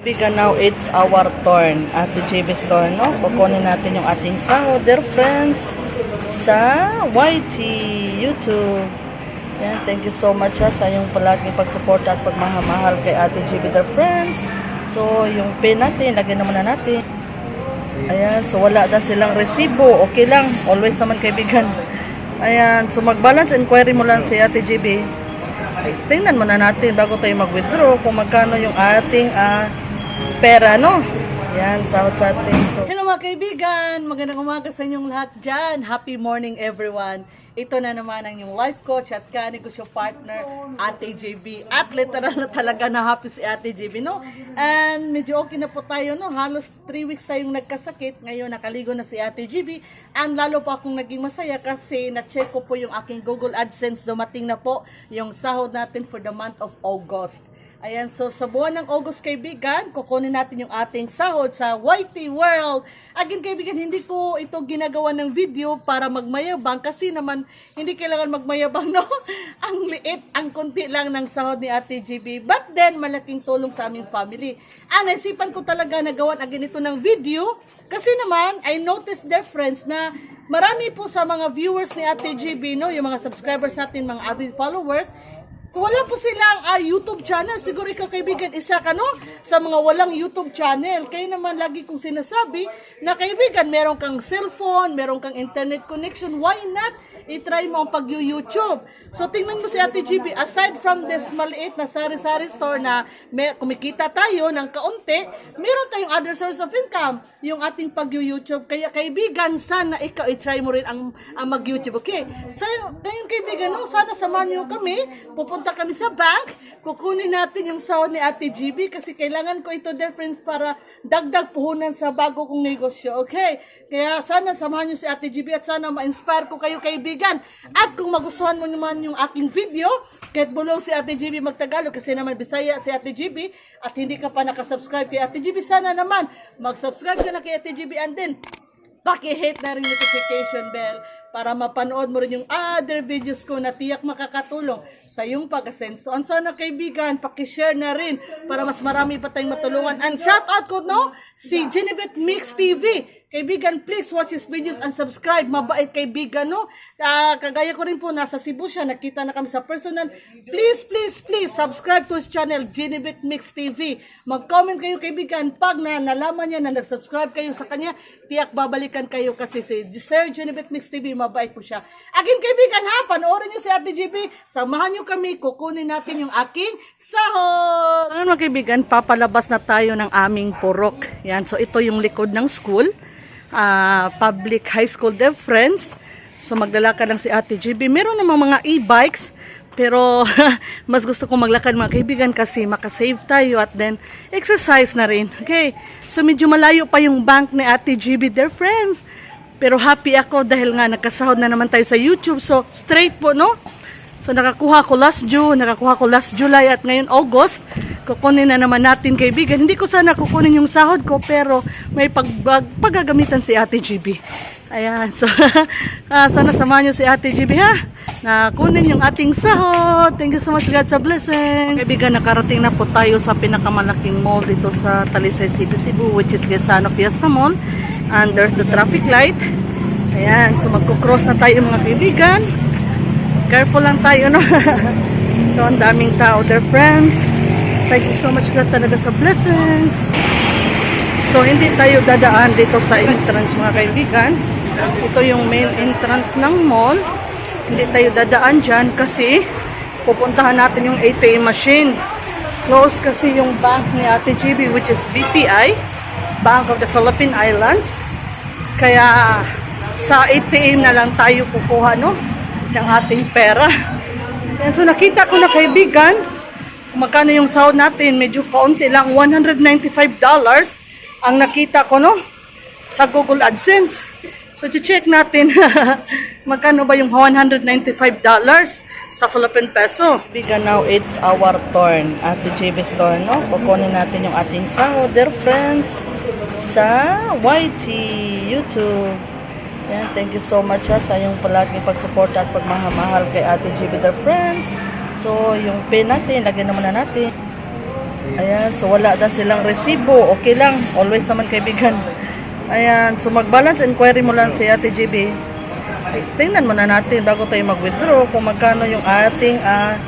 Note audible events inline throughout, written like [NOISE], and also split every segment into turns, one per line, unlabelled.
Kaibigan, now it's our turn at the JB's turn, no? Kukunin natin yung ating dear friends, sa YT YouTube. Yan, thank you so much ha, sa yung palaging pagsupport at pagmamahal kay Ate JB, dear friends. So, yung pin natin, lagyan naman na natin. Ayan, so wala na silang resibo. Okay lang, always naman kaibigan. Ayan, so mag-balance inquiry mo lang si Ate JB. Tingnan muna natin bago tayo mag-withdraw kung magkano yung ating ah, pera, no? Yan, sahod sa atin. So, Hello mga kaibigan! Magandang umaga sa inyong lahat dyan. Happy morning everyone. Ito na naman ang yung life coach at kanegosyo partner, Ate JB. At literal na talaga na happy si Ate JB, no? And medyo okay na po tayo, no? Halos 3 weeks tayong nagkasakit. Ngayon, nakaligo na si Ate JB. And lalo pa akong naging masaya kasi na-check ko po yung aking Google AdSense. Dumating na po yung sahod natin for the month of August. Ayan, so sa buwan ng August kaibigan, kukunin natin yung ating sahod sa YT World. Again kaibigan, hindi ko ito ginagawa ng video para magmayabang kasi naman hindi kailangan magmayabang, no? [LAUGHS] ang liit, ang konti lang ng sahod ni Ate GB. But then, malaking tulong sa aming family. Ang naisipan ko talaga na gawan again ito ng video kasi naman, I noticed friends na marami po sa mga viewers ni Ate GB, no? Yung mga subscribers natin, mga avid followers, wala po silang ah, YouTube channel. Siguro ikaw kaibigan, isa ka no? Sa mga walang YouTube channel. Kaya naman lagi kong sinasabi na kaibigan, meron kang cellphone, meron kang internet connection. Why not? I-try mo ang pag-YouTube. So tingnan mo si Ate GB, aside from this maliit na sari-sari store na may, kumikita tayo ng kaunti, meron tayong other source of income. Yung ating pag-YouTube. Kaya kaibigan, sana ikaw i-try mo rin ang, ang mag-YouTube. Okay? So, ngayon kaibigan, no, sana samahan niyo kami. Pupunta kami sa bank. Kukunin natin yung sahod ni Ate GB kasi kailangan ko ito, dear para dagdag puhunan sa bago kong negosyo. Okay? Kaya sana samahan niyo si Ate GB at sana ma-inspire ko kayo kaibigan. At kung magustuhan mo naman yung aking video, kahit bulong si Ate GB magtagalog kasi naman Bisaya si Ate GB at hindi ka pa nakasubscribe kay Ate GB, sana naman mag-subscribe ka na kay Ate GB and then paki-hit na rin notification bell para mapanood mo rin yung other videos ko na tiyak makakatulong sa iyong pag-asenso. Ang sana kaibigan, paki-share na rin para mas marami pa tayong matulungan. And shout out ko no, si Genevieve Mix TV. Kaibigan, please watch his videos and subscribe. Mabait kaibigan, no? Ah, kagaya ko rin po, nasa Cebu siya. Nakita na kami sa personal. Please, please, please, subscribe to his channel, Genevieve Mix TV. Mag-comment kayo, kaibigan. Pag na nalaman niya na nag-subscribe kayo sa kanya, tiyak babalikan kayo kasi si Sir Genevieve Mix TV, mabait po siya. Again, kaibigan, ha? Panoorin niyo si Ate GB. Samahan niyo kami. Kukunin natin yung aking sahod. Ano mga kaibigan, papalabas na tayo ng aming purok. Yan, so ito yung likod ng school ah, public high school dev friends. So maglalakad lang si Ate GB. Meron namang mga e-bikes, pero [LAUGHS] mas gusto kong maglakad mga kaibigan kasi makasave tayo at then exercise na rin. Okay, so medyo malayo pa yung bank ni Ate GB dear friends. Pero happy ako dahil nga nakasahod na naman tayo sa YouTube. So straight po, no? So nakakuha ko last June, nakakuha ko last July at ngayon August. Kukunin na naman natin kaibigan. Hindi ko sana kukunin yung sahod ko pero may pag paggagamitan si Ate GB. Ayan, so [LAUGHS] ah, sana samahan niyo si Ate GB ha. Na kunin yung ating sahod. Thank you so much God sa blessing. Kaibigan, nakarating na po tayo sa pinakamalaking mall dito sa Talisay City, Cebu which is Quezano Fiesta Mall. And there's the traffic light. Ayan, so magkukross na tayo mga kaibigan. Careful lang tayo, no? [LAUGHS] so, ang daming tao, their friends. Thank you so much God talaga sa blessings. So, hindi tayo dadaan dito sa entrance, mga kaibigan. Ito yung main entrance ng mall. Hindi tayo dadaan dyan kasi pupuntahan natin yung ATM machine. Close kasi yung bank ni Ate GB which is BPI, Bank of the Philippine Islands. Kaya sa ATM na lang tayo kukuha, no? Ng ating pera. Yan, so nakita ko na kaibigan, magkano yung sahod natin, medyo kaunti lang, $195 ang nakita ko, no? Sa Google AdSense. So, check natin, [LAUGHS] magkano ba yung $195 sa Philippine Peso. Biga now, it's our turn at the JB store, no? Kukunin natin yung ating sahod, dear friends, sa YT YouTube. Yan, thank you so much ha, sa yung palaging pagsupport at pagmamahal kay Ate GB the Friends. So, yung pin natin, lagyan naman na natin. Ayan, so wala na silang resibo. Okay lang, always naman kaibigan. Ayan, so mag-balance inquiry mo lang si Ate. Ay, tingnan muna natin bago tayo mag-withdraw kung magkano yung ating ah,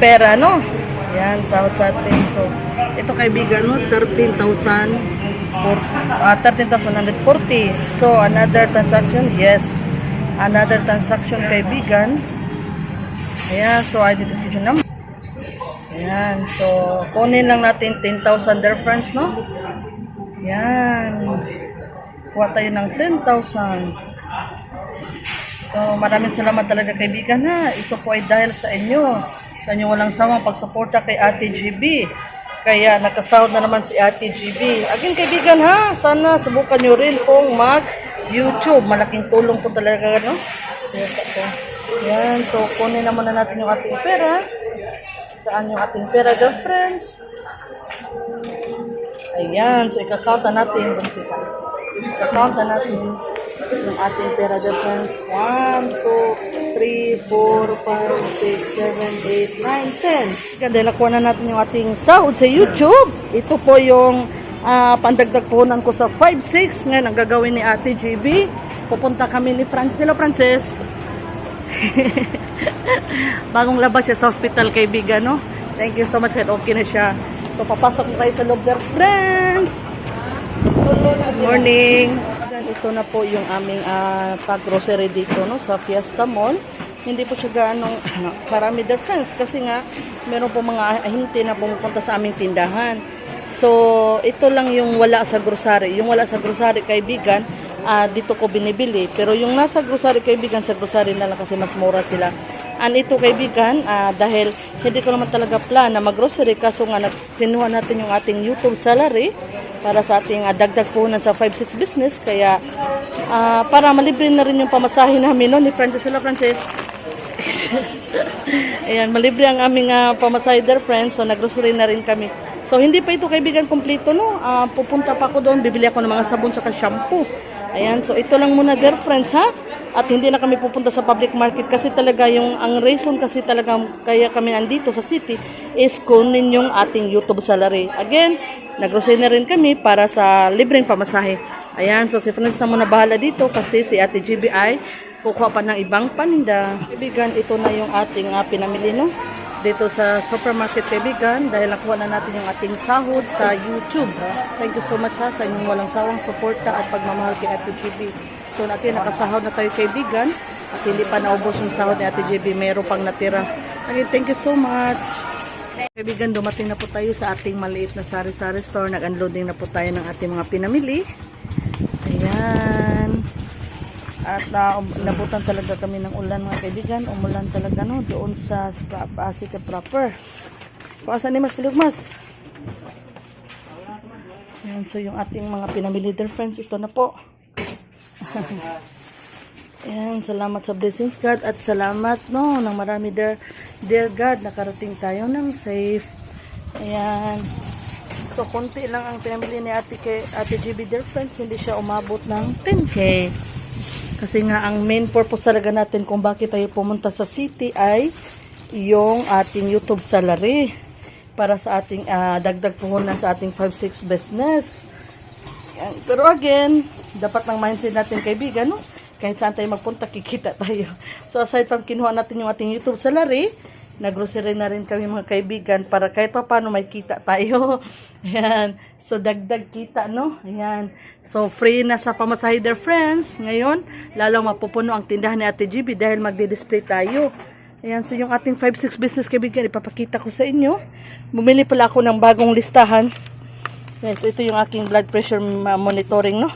pera, no? Ayan, sahod sa atin. So, ito kaibigan, no? 13,000 ah, 13,140. So, another transaction, yes. Another transaction kaibigan. Ayan, so identification number. Ayan, so kunin lang natin 10,000 difference, no? Ayan. Kuha tayo ng 10,000. So, maraming salamat talaga kaibigan ha. Ito po ay dahil sa inyo. Sa inyong walang sawang pagsuporta kay Ate GB. Kaya nakasahod na naman si Ate GB. Again kaibigan ha, sana subukan nyo rin kung mag-YouTube. Malaking tulong po talaga, no? Yan, so kunin na muna natin yung ating pera. Saan yung ating pera, girlfriends? Ayan, so ikakount na natin. Na natin yung ating pera, girlfriends. 1, 2, 3, 4, 5, 6, 7, 8, 9, 10. Ganda, nakuha na natin yung ating sahod sa YouTube. Ito po yung ah, pandagdag puhunan ko sa 5-6. Ngayon, ang gagawin ni Ate GB. Pupunta kami ni Francis. Hello, Francis. [LAUGHS] Bagong labas siya sa hospital, kaibigan, no? Thank you so much, okay na siya. So, papasok na tayo sa loob there, friends! Good morning! Ito na po yung aming ah, pag-grocery dito, no? Sa Fiesta Mall. Hindi po siya gaanong [CLEARS THROAT] karami there, friends. Kasi nga, meron po mga ahinti na pumupunta sa aming tindahan. So, ito lang yung wala sa grocery. Yung wala sa grocery, kaibigan, ah, dito ko binibili. Pero yung nasa grocery, kaibigan, sa grocery na lang kasi mas mura sila. And ito, kaibigan, ah, dahil hindi ko naman talaga plan na mag-grocery, kaso nga kinuha natin yung ating YouTube salary para sa ating ah, dagdag puhunan sa 5-6 business. Kaya, ah, para malibre na rin yung pamasahe namin, no? Ni Francis. Hello, Francis. [LAUGHS] Ayan, malibre ang aming uh, pamasahe there, friends. So, nag-grocery na rin kami. So, hindi pa ito kaibigan kompleto, no? Ah, pupunta pa ako doon, bibili ako ng mga sabon sa shampoo. Ayan, so ito lang muna there, friends, ha? At hindi na kami pupunta sa public market kasi talaga yung, ang reason kasi talaga kaya kami andito sa city is kunin yung ating YouTube salary. Again, nag-grocery na rin kami para sa libreng pamasahe. Ayan, so si Francis na muna bahala dito kasi si Ate GBI kukuha pa ng ibang paninda. Kaibigan, ito na yung ating uh, pinamili, no? Dito sa supermarket, kaibigan, dahil nakuha na natin yung ating sahod sa YouTube. Thank you so much ha, sa inyong walang sawang suporta at pagmamahal kay Ate GB. So natin, nakasahod na tayo kaibigan at hindi pa naubos yung sahod ni Ate GB. Meron pang natira. Again, thank you so much. Kaibigan, dumating na po tayo sa ating maliit na sari-sari store. Nag-unloading na po tayo ng ating mga pinamili. Ayan. At na, nabutan talaga kami ng ulan mga kaibigan. Umulan talaga no doon sa Spa- Pasig proper. Paasan ni Mas Pilugmas? Ayan, so yung ating mga pinamili dear friends, ito na po. [LAUGHS] Ayan, salamat sa blessings God at salamat no ng marami dear, dear God nakarating tayo ng safe. Ayan. So, konti lang ang pinamili ni Ate, kay, Ate GB dear friends, hindi siya umabot ng 10K. Kasi nga, ang main purpose talaga natin kung bakit tayo pumunta sa city ay yung ating YouTube salary para sa ating ah, dagdag puhunan sa ating 5-6 business. Pero again, dapat ng mindset natin kaibigan, no? Kahit saan tayo magpunta, kikita tayo. So aside from kinuha natin yung ating YouTube salary, naggrocery na rin kami mga kaibigan para kahit pa paano may kita tayo. [LAUGHS] Ayan. So dagdag kita, no? Ayan. So free na sa pamasahe friends. Ngayon, lalong mapupuno ang tindahan ni Ate GB dahil magdi-display tayo. Ayan, so yung ating 5-6 business kaibigan, ipapakita ko sa inyo. Bumili pala ako ng bagong listahan. Yes, ito yung aking blood pressure ma- monitoring, no?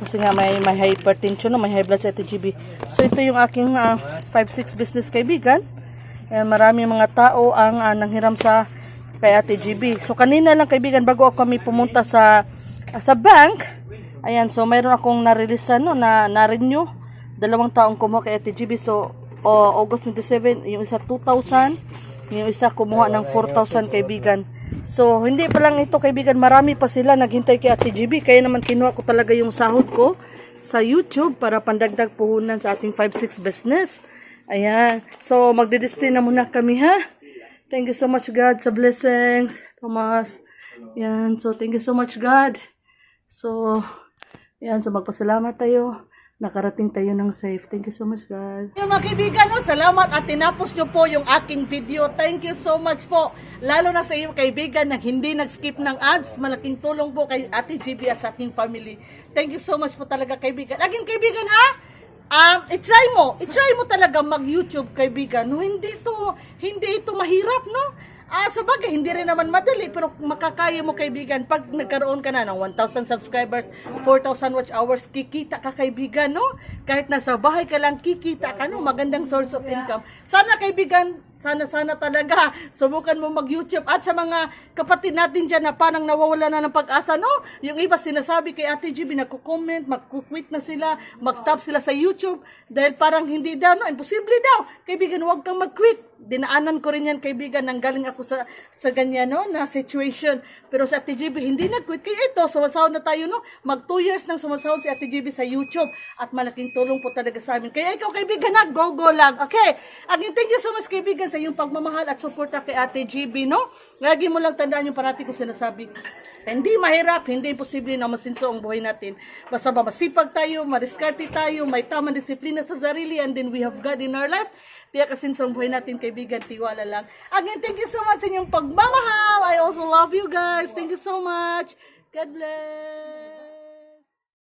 Kasi nga may, may hypertension, no? May high blood sa TGB. So, ito yung aking 5-6 business kaibigan. Ayan, marami mga tao ang ah, nanghiram sa kay Ate GB. So, kanina lang kaibigan, bago ako kami pumunta sa ah, sa bank, ayan, so mayroon akong na-release no, na, na-renew. Dalawang taong kumuha kay Ate GB. So, o, August 27, yung isa 2,000, yung isa kumuha ng 4,000 kaibigan. So, hindi pa lang ito kaibigan, marami pa sila naghintay kay Ate GB. Kaya naman kinuha ko talaga yung sahod ko sa YouTube para pandagdag puhunan sa ating 5-6 business. Ayan. So, magdi-display na muna kami ha. Thank you so much God sa blessings. Thomas. Yan. So, thank you so much, God. So, yan. So, magpasalamat tayo. Nakarating tayo ng safe. Thank you so much, God.
Yung mga kaibigan, no, salamat at tinapos nyo po yung aking video. Thank you so much po. Lalo na sa iyong kaibigan na hindi nag-skip ng ads. Malaking tulong po kay Ate GB at sa aking family. Thank you so much po talaga kaibigan. Aking kaibigan ha? Um, i-try mo. I-try mo talaga mag-YouTube kaibigan. No, hindi ito, hindi ito mahirap, no? Ah, sa bagay, hindi rin naman madali, pero makakaya mo kaibigan. Pag nagkaroon ka na ng 1,000 subscribers, 4,000 watch hours, kikita ka kaibigan, no? Kahit nasa bahay ka lang, kikita ka, no? Magandang source of income. Sana kaibigan, sana sana talaga. Subukan mo mag-YouTube. At sa mga kapatid natin diyan na parang nawawala na ng pag-asa no? Yung iba sinasabi kay Ate GB nagko-comment magku-quit na sila mag-stop sila sa YouTube. Dahil parang hindi daw no? Imposible daw. Kaibigan huwag kang mag-quit. Dinaanan ko rin yan kaibigan nang galing ako sa sa ganyan no? Na situation. Pero sa Ate GB hindi nag-quit. Kaya ito sumasahod na tayo no? Mag 2 years nang sumasahod si Ate GB sa YouTube. At malaking tulong po talaga sa amin. Kaya ikaw kaibigan na go go lang. Okay? Again thank you so much kaibigan sa iyong pagmamahal at suporta kay Ate GB no lagi mo lang tandaan yung parati ko sinasabi hindi mahirap, hindi imposible na masinso ang buhay natin. Basta ba masipag tayo, mariskarte tayo, may tamang disiplina sa sarili, and then we have God in our lives. Tiyak kasinso ang buhay natin, kaibigan, tiwala lang. Again, thank you so much sa inyong pagmamahal. I also love you guys. Thank you so much. God bless.